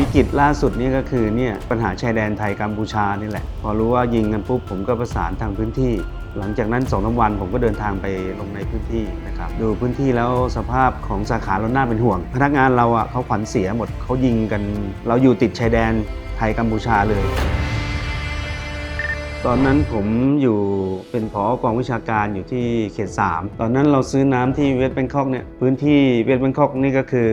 วิกฤตล่าสุดนี่ก็คือเนี่ยปัญหาชายแดนไทยกัมพูชานี่แหละ พอรู้ว่ายิงกันปุ๊บผมก็ประสานทางพื้นที่ หลังจากนั้นสองสามวันผมก็เดินทางไปลงในพื้นที่นะครับดูพื้นที่แล้วสภาพของสาขาเราน่าเป็นห่วง พนักงานเราอะเขาขวัญเสียหมดเขายิงกัน เราอยู่ติดชายแดนไทยกัมพูชาเลย ตอนนั้นผมอยู่เป็นผอกองวิชาการอยู่ที่เขต 3 ตอนนั้นเราซื้อน้ำที่เวสต์แบงคอกเนี่ยพื้นที่เวสต์แบงคอกนี่ก็คือ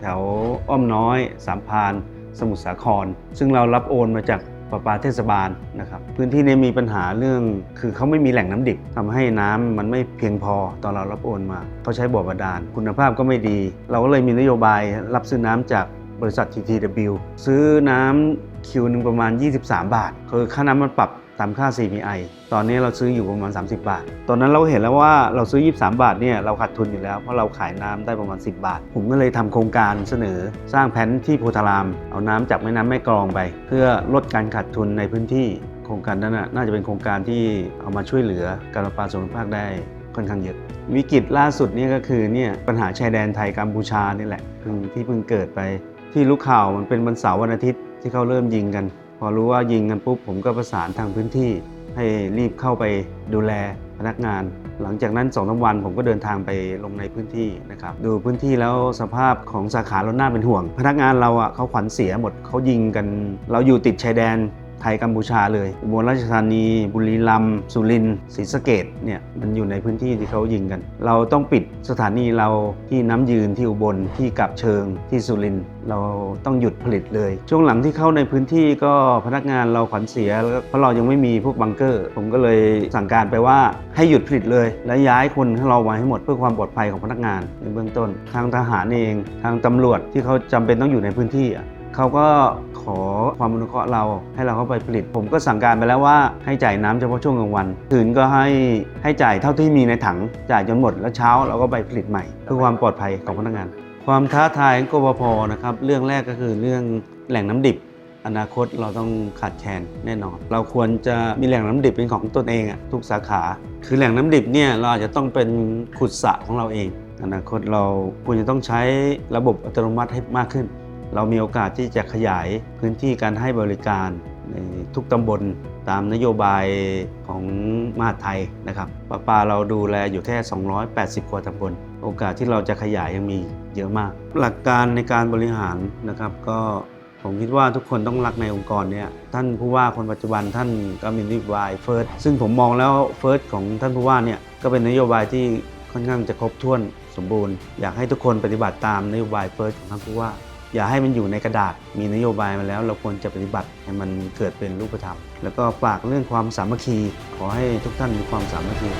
แถวอ้อมน้อย สามพาน สมุทรสาคร ซึ่งเรารับโอนมาจากประปาเทศบาลนะครับพื้นที่นี้มีปัญหาเรื่องคือเขาไม่มีแหล่งน้ำดิบทำให้น้ำมันไม่เพียงพอตอนเรารับโอนมาเขาใช้บ่อบาดาลคุณภาพก็ไม่ดี เราก็เลยมีนโยบายรับซื้อน้ำจากบริษัท TTW ซื้อน้ำคิวหนึ่งประมาณ 23 บาท คือค่าน้ำมันปรับ ตามค่า CPI ตอนนี้เราซื้ออยู่ประมาณ 30 บาท ตอนนั้นเราเห็นแล้วว่าเราซื้อ 23 บาทเนี่ยเราขาดทุนอยู่แล้วเพราะเราขายน้ำได้ประมาณ 10 บาท ผมก็เลยทำโครงการเสนอสร้างแผนที่โพธาราม เอาน้ำจากแม่น้ำแม่กลองไป เพื่อลดการขาดทุนในพื้นที่ โครงการนั้นน่าจะเป็นโครงการที่เอามาช่วยเหลือการประปาส่วนภูมิภาคได้ค่อนข้างเยอะวิกฤตล่าสุดนี่ก็คือเนี่ยปัญหาชายแดนไทยกัมพูชานี่แหละเพิ่งที่เพิ่งเกิดไปที่รู้ข่าวมันเป็นวันเสาร์วันอาทิตย์ที่เขาเริ่มยิงกัน พอรู้ว่ายิงกันปุ๊บผมก็ประสานทางพื้นที่ให้รีบเข้าไปดูแลพนักงาน หลังจากนั้นสองสามวันผมก็เดินทางไปลงในพื้นที่นะครับ ดูพื้นที่แล้วสภาพของสาขาเราน่าเป็นห่วง พนักงานเราอะเขาขวัญเสียหมดเขายิงกัน เราอยู่ติดชายแดน ไทยกัมพูชาเลยอุบลราชธานี บุรีรัมย์สุรินทร์ศรีสะเกดเนี่ยมันอยู่ในพื้นที่ที่เขายิงกัน เราต้องปิดสถานีเราที่น้ำยืนที่อุบลที่กับเชิงที่สุรินทร์เราต้องหยุดผลิตเลย ช่วงหลังที่เข้าในพื้นที่ก็พนักงานเราขวัญเสียแล้วเพราะเรายังไม่มีพวกบังเกอร์ ผมก็เลยสั่งการไปว่าให้หยุดผลิตเลย และย้ายคนให้เราไว้ให้หมดเพื่อความปลอดภัยของพนักงานในเบื้องต้น ทางทหารเอง ทางตำรวจที่เขาจำเป็นต้องอยู่ในพื้นที่ เขาก็ขอความอนุเคราะห์เราให้เราเข้าไปผลิต ผมก็สั่งการไปแล้วว่าให้จ่ายน้ำเฉพาะช่วงกลางวันคืนก็ให้ให้จ่ายเท่าที่มีในถังจ่ายจนหมดแล้วเช้าเราก็ไปผลิตใหม่เพื่อความปลอดภัยของพนักงาน ความท้าทายของกบพนะครับเรื่องแรกก็คือเรื่องแหล่งน้ำดิบอนาคตเราต้องขาดแคลนแน่นอน เราควรจะมีแหล่งน้ำดิบเป็นของตนเองอะทุกสาขา คือแหล่งน้ำดิบเนี่ยเราอาจจะต้องเป็นขุดสระของเราเอง อนาคตเราควรจะต้องใช้ระบบอัตโนมัติให้มากขึ้น เรามีโอกาสที่จะขยายพื้นที่การให้บริการในทุกตำบลตามนโยบายของมหาไทยนะครับปลาปาเราดูแลอยู่แค่ 280กว่าตำบล โอกาสที่เราจะขยายยังมีเยอะมาก หลักการในการบริหารนะครับก็ผมคิดว่าทุกคนต้องรักในองค์กรเนี่ยท่านผู้ว่าคนปัจจุบันท่านก็มีนโยบายเฟิร์สซึ่งผมมองแล้วเฟิร์สของท่านผู้ว่าเนี่ยก็เป็นนโยบายที่ค่อนข้างจะครบถ้วนสมบูรณ์ อยากให้ทุกคนปฏิบัติตามนโยบายเฟิร์สของท่านผู้ว่า อย่าให้มันอยู่ในกระดาษมีนโยบายมาแล้ว เราควรจะปฏิบัติให้มันเกิดเป็นรูปธรรม แล้วก็ฝากเรื่องความสามัคคี ขอให้ทุกท่านมีความสามัคคี